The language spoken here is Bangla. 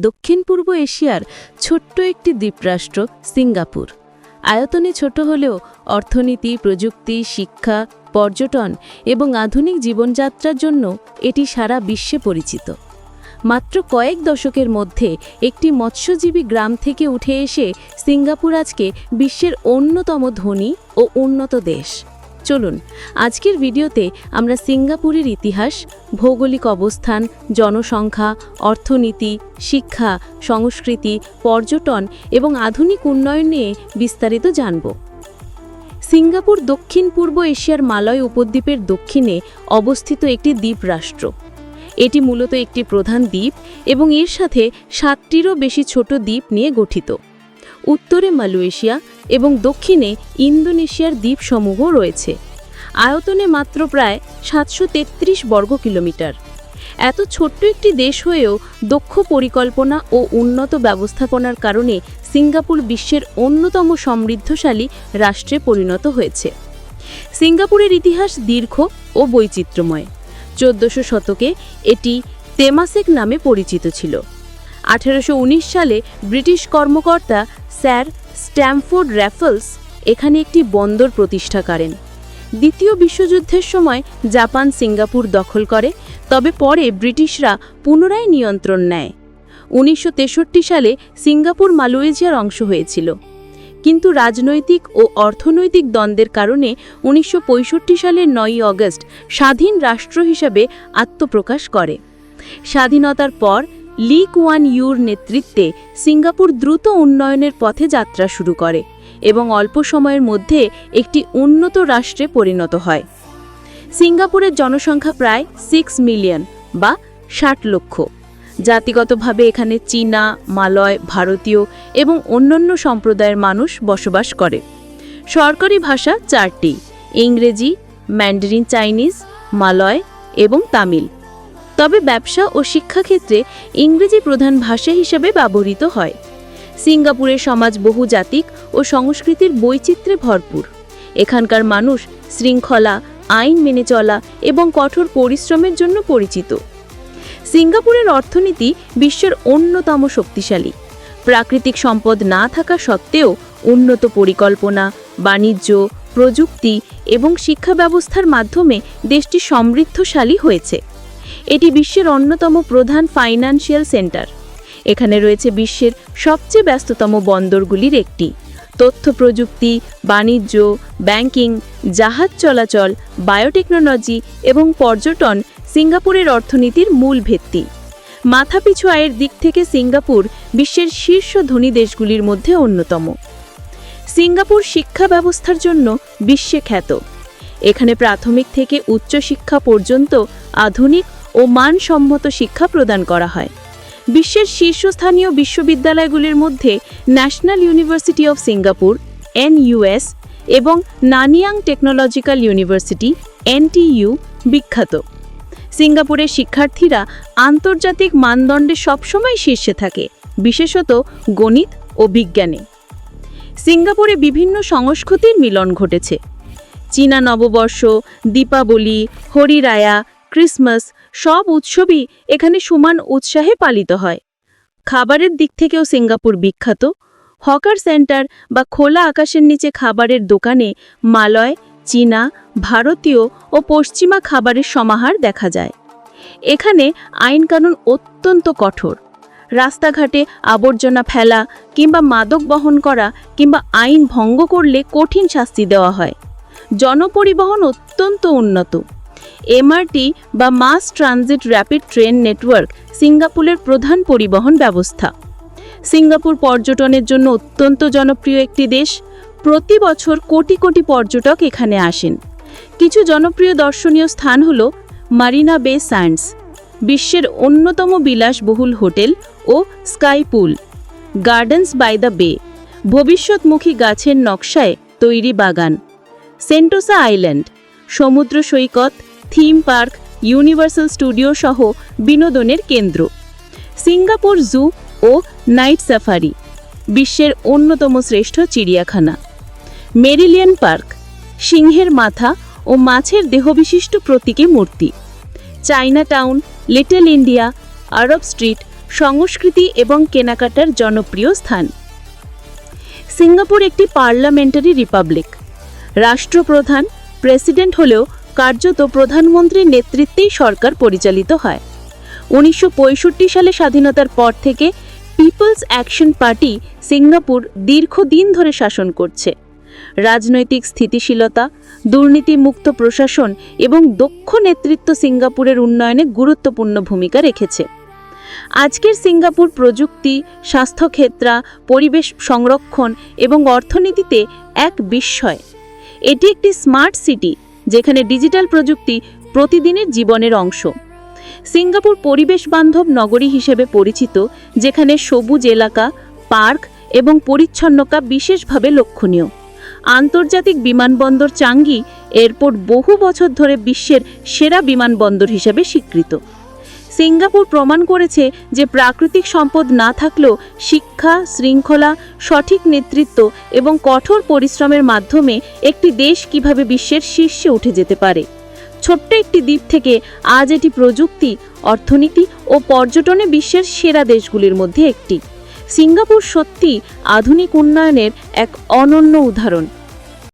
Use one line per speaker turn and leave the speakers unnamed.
দক্ষিণ পূর্ব এশিয়ার ছোট্ট একটি দ্বীপরাষ্ট্র, সিঙ্গাপুর। আয়তনে ছোট হলেও অর্থনীতি, প্রযুক্তি, শিক্ষা, পর্যটন এবং আধুনিক জীবনযাত্রার জন্য এটি সারা বিশ্বে পরিচিত। মাত্র কয়েক দশকের মধ্যে একটি মৎস্যজীবী গ্রাম থেকে উঠে এসে সিঙ্গাপুর আজকে বিশ্বের অন্যতম ধনী ও উন্নত দেশ। চলুন, আজকের ভিডিওতে আমরা সিঙ্গাপুরের ইতিহাস, ভৌগোলিক অবস্থান, জনসংখ্যা, অর্থনীতি, শিক্ষা, সংস্কৃতি, পর্যটন এবং আধুনিক উন্নয়ন নিয়ে বিস্তারিত জানব। সিঙ্গাপুর দক্ষিণ পূর্ব এশিয়ার মালয় উপদ্বীপের দক্ষিণে অবস্থিত একটি দ্বীপ রাষ্ট্র। এটি মূলত একটি প্রধান দ্বীপ এবং এর সাথে সাতটিরও বেশি ছোট দ্বীপ নিয়ে গঠিত। উত্তরে মালয়েশিয়া এবং দক্ষিণে ইন্দোনেশিয়ার দ্বীপসমূহ রয়েছে। আয়তনে মাত্র প্রায় সাতশো তেত্রিশ বর্গ কিলোমিটার। এত ছোট্ট একটি দেশ হয়েও দক্ষ পরিকল্পনা ও উন্নত ব্যবস্থাপনার কারণে সিঙ্গাপুর বিশ্বের অন্যতম সমৃদ্ধশালী রাষ্ট্রে পরিণত হয়েছে। সিঙ্গাপুরের ইতিহাস দীর্ঘ ও বৈচিত্র্যময়। চোদ্দশো শতকে এটি তেমাসেক নামে পরিচিত ছিল। আঠেরোশো উনিশ সালে ব্রিটিশ কর্মকর্তা স্যার স্ট্যামফোর্ড র্যাফলস এখানে একটি বন্দর প্রতিষ্ঠা করেন। দ্বিতীয় বিশ্বযুদ্ধের সময় জাপান সিঙ্গাপুর দখল করে, তবে পরে ব্রিটিশরা পুনরায় নিয়ন্ত্রণ নেয়। উনিশশো তেষট্টি সালে সিঙ্গাপুর মালয়েশিয়ার অংশ হয়েছিল। কিন্তু রাজনৈতিক ও অর্থনৈতিক দ্বন্দ্বের কারণে উনিশশো পঁয়ষট্টি সালের নয়ই অগস্ট স্বাধীন রাষ্ট্র হিসাবে আত্মপ্রকাশ করে। স্বাধীনতার পর লি কুয়ান ইউর নেতৃত্বে সিঙ্গাপুর দ্রুত উন্নয়নের পথে যাত্রা শুরু করে এবং অল্প সময়ের মধ্যে একটি উন্নত রাষ্ট্রে পরিণত হয়। সিঙ্গাপুরের জনসংখ্যা প্রায় সিক্স মিলিয়ন বা ষাট লক্ষ। জাতিগতভাবে এখানে চীনা, মালয়, ভারতীয় এবং অন্যান্য সম্প্রদায়ের মানুষ বসবাস করে। সরকারি ভাষা চারটি, ইংরেজি, ম্যান্ডারিন চাইনিজ, মালয় এবং তামিল। তবে ব্যবসা ও শিক্ষাক্ষেত্রে ইংরেজি প্রধান ভাষা হিসেবে ব্যবহৃত হয়। সিঙ্গাপুরের সমাজ বহুজাতিক ও সংস্কৃতির বৈচিত্র্যে ভরপুর। এখানকার মানুষ শৃঙ্খলা, আইন মেনে চলা এবং কঠোর পরিশ্রমের জন্য পরিচিত। সিঙ্গাপুরের অর্থনীতি বিশ্বের অন্যতম শক্তিশালী। প্রাকৃতিক সম্পদ না থাকা সত্ত্বেও উন্নত পরিকল্পনা, বাণিজ্য, প্রযুক্তি এবং শিক্ষা ব্যবস্থার মাধ্যমে দেশটি সমৃদ্ধশালী হয়েছে। এটি বিশ্বের অন্যতম প্রধান ফাইন্যান্সিয়াল সেন্টার। এখানে রয়েছে বিশ্বের সবচেয়ে ব্যস্ততম বন্দরগুলির একটি। তথ্য প্রযুক্তি, বাণিজ্য, ব্যাংকিং, জাহাজ চলাচল, বায়োটেকনোলজি এবং পর্যটন সিঙ্গাপুরের অর্থনীতির মূল ভিত্তি। মাথাপিছু আয়ের দিক থেকে সিঙ্গাপুর বিশ্বের শীর্ষ ধনী দেশগুলির মধ্যে অন্যতম। সিঙ্গাপুর শিক্ষা ব্যবস্থার জন্য বিশ্বে খ্যাত। এখানে প্রাথমিক থেকে উচ্চশিক্ষা পর্যন্ত আধুনিক ও মানসম্মত শিক্ষা প্রদান করা হয়। বিশ্বের শীর্ষস্থানীয় বিশ্ববিদ্যালয়গুলির মধ্যে National University of Singapore, NUS এবং নানিয়াং টেকনোলজিক্যাল ইউনিভার্সিটি, এনটিইউ, বিখ্যাত। সিঙ্গাপুরের শিক্ষার্থীরা আন্তর্জাতিক মানদণ্ডে সবসময় শীর্ষে থাকে, বিশেষত গণিত ও বিজ্ঞানে। সিঙ্গাপুরে বিভিন্ন সংস্কৃতির মিলন ঘটেছে। চীনা নববর্ষ, দীপাবলি, হরিরায়া ক্রিসমাস সব উৎসবই এখানে সমান উৎসাহে পালিত হয়। খাবারের দিক থেকেও সিঙ্গাপুর বিখ্যাত। হকার সেন্টার বা খোলা আকাশের নিচে খাবারের দোকানে মালয়, চীনা, ভারতীয় ও পশ্চিমা খাবারের সমাহার দেখা যায়। এখানে আইনকানুন অত্যন্ত কঠোর। রাস্তাঘাটে আবর্জনা ফেলা কিংবা মাদক বহন করা কিংবা আইন ভঙ্গ করলে কঠিন শাস্তি দেওয়া হয়। জনপরিবহন অত্যন্ত উন্নত। এমআরটি বা mass transit rapid train network সিঙ্গাপুরের প্রধান পরিবহন ব্যবস্থা। সিঙ্গাপুর পর্যটনের জন্য অত্যন্ত জনপ্রিয় একটি দেশ। প্রতি বছর কোটি কোটি পর্যটক এখানে আসেন। কিছু জনপ্রিয় দর্শনীয় স্থান হল মারিনা বে স্যান্ডস বিশ্বের অন্যতম বিলাসবহুল hotel O sky pool, Gardens by the Bay, ভবিষ্যৎমুখী গাছের নকশায় তৈরি বাগান, সেন্টোসা আইল্যান্ড, সমুদ্র সৈকত থিম পার্ক, ইউনিভার্সাল স্টুডিও সহ বিনোদনের কেন্দ্র। সিঙ্গাপুর জু ও নাইট সাফারি, বিশ্বের অন্যতম শ্রেষ্ঠ চিড়িয়াখানা। মেরিলিয়ান পার্ক, সিংহের মাথা ও মাছের দেহবিশিষ্ট প্রতীকী মূর্তি। Chinatown Little India, Arab Street, সংস্কৃতি এবং কেনাকাটার জনপ্রিয় স্থান। সিঙ্গাপুর একটি পার্লামেন্টারি রিপাবলিক। রাষ্ট্রপ্রধান, প্রেসিডেন্ট হলেও কার্যত প্রধানমন্ত্রীর নেতৃত্বেই সরকার পরিচালিত হয়। উনিশশো পঁয়ষট্টি সালে স্বাধীনতার পর থেকে পিপলস অ্যাকশন পার্টি সিঙ্গাপুর দীর্ঘদিন ধরে শাসন করছে। রাজনৈতিক স্থিতিশীলতা, দুর্নীতিমুক্ত প্রশাসন এবং দক্ষ নেতৃত্ব সিঙ্গাপুরের উন্নয়নে গুরুত্বপূর্ণ ভূমিকা রেখেছে। আজকের সিঙ্গাপুর প্রযুক্তি, স্বাস্থ্যক্ষেত্রা, পরিবেশ সংরক্ষণ এবং অর্থনীতিতে এক বিস্ময়। এটি একটি স্মার্ট সিটি যেখানে ডিজিটাল প্রযুক্তি প্রতিদিনের জীবনের অংশ। সিঙ্গাপুর পরিবেশ বান্ধব নগরী হিসেবে পরিচিত, যেখানে সবুজ এলাকা, পার্ক এবং পরিচ্ছন্নতা বিশেষভাবে লক্ষণীয়। আন্তর্জাতিক বিমানবন্দর চাঙ্গি এরপর বহু বছর ধরে বিশ্বের সেরা বিমানবন্দর হিসেবে স্বীকৃত। সিঙ্গাপুর প্রমাণ করেছে যে প্রাকৃতিক সম্পদ না থাকলেও শিক্ষা, শৃঙ্খলা, সঠিক নেতৃত্ব এবং কঠোর পরিশ্রমের মাধ্যমে একটি দেশ কীভাবে বিশ্বের শীর্ষে উঠে যেতে পারে। ছোট্ট একটি দ্বীপ থেকে আজ এটি প্রযুক্তি, অর্থনীতি ও পর্যটনে বিশ্বের সেরা দেশগুলির মধ্যে একটি। সিঙ্গাপুর সত্যি আধুনিক উন্নয়নের এক অনন্য উদাহরণ।